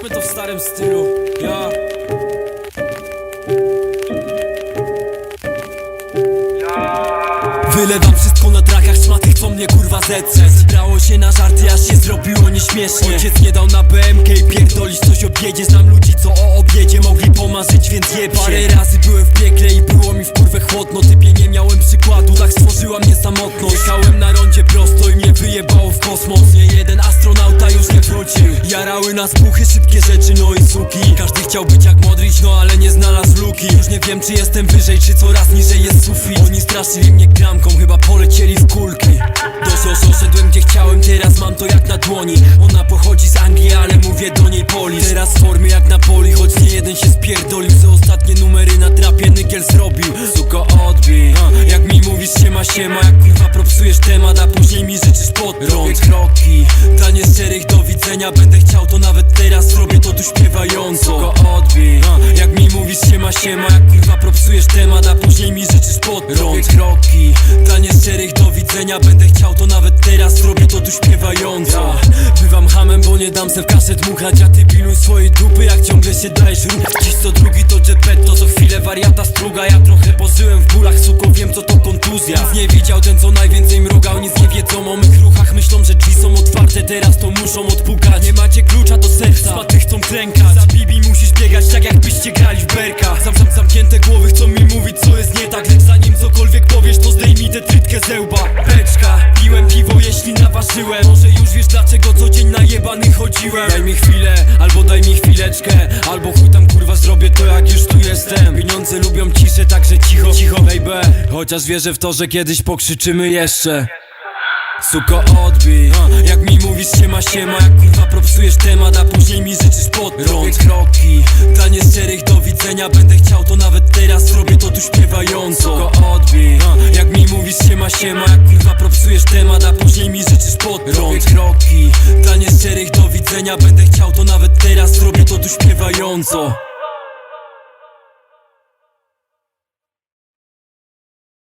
Zróbmy to w starym stylu. Ja. Wylewam wszystko na trakach, szmaty chcą mnie kurwa zetrzeć Zbrało się na żarty, aż się zrobiło nieśmiesznie. Ojciec nie dał na BMK i pierdolisz coś objedzie. Znam ludzi, co o obiedzie mogli pomarzyć, więc się. Parę razy byłem w piekle i było mi w kurwę chłodno. Typie nie miałem przykładu, tak stworzyła mnie samotność Jarały nas puchy, szybkie rzeczy, no i suki. Każdy chciał być jak Modric, no ale nie znalazł luki. Już nie wiem czy jestem wyżej, czy coraz niżej jest sufit. Oni straszyli mnie klamką, chyba polecieli w kulki. Do Zozo szedłem gdzie chciałem, teraz mam to jak na dłoni. Ona pochodzi z Anglii, ale mówię do niej Polish. Teraz formy jak na poli, siema siema Jak kurwa propsujesz temat, a później mi życzysz podtrąd Robię kroki, dla nieszczerych do widzenia Będę chciał to nawet teraz, robię to tu śpiewająco. Suko odbij, jak mi mówisz siema siema Jak kurwa propsujesz temat, a później mi życzysz podtrąd Robię kroki, dla nieszczerych do widzenia Będę chciał to nawet teraz, robię to tu śpiewająco. Bywam hamem, bo nie dam se w kaszę dmuchać A ty piluj swojej dupy, jak ciągle się dajesz ruch. Dziś co drugi to Geppetto, Widział ten co najwięcej mrugał Nic nie wiedzą o mych ruchach, myślą, że drzwi są otwarte Teraz to muszą odpukać. Nie macie klucza do serca, smaty chcą klękać. Za Bibi musisz biegać tak jakbyście grali w berka. Sam, sam zamknięte głowy chcą mi mówić co jest nie tak. Lecz zanim cokolwiek powiesz to zdejmij tę trytkę ze łba Beczka, piłem piwo jeśli naważyłem. Może już wiesz dlaczego co dzień na jebany chodziłem. Daj mi chwilę, albo daj mi chwileczkę. Albo chuj tam kurwa zrobię to jak już tu jestem. Pieniądze lubią ciszę, także cicho, cicho baby Chociaż wierzę w to, że kiedyś pokrzyczymy jeszcze. Suko odbij, jak mi mówisz siema siema. Jak kurwa propsujesz temat, a później mi życzysz podtrąd Robię kroki, dla nieszczerych do widzenia. Będę chciał to nawet teraz, robię to tu śpiewająco. Suko odbij, jak mi mówisz siema siema. Jak kurwa propsujesz temat, a później mi życzysz podtrąd Robię kroki, dla nieszczerych do widzenia. Będę chciał to nawet teraz, robię to tu śpiewająco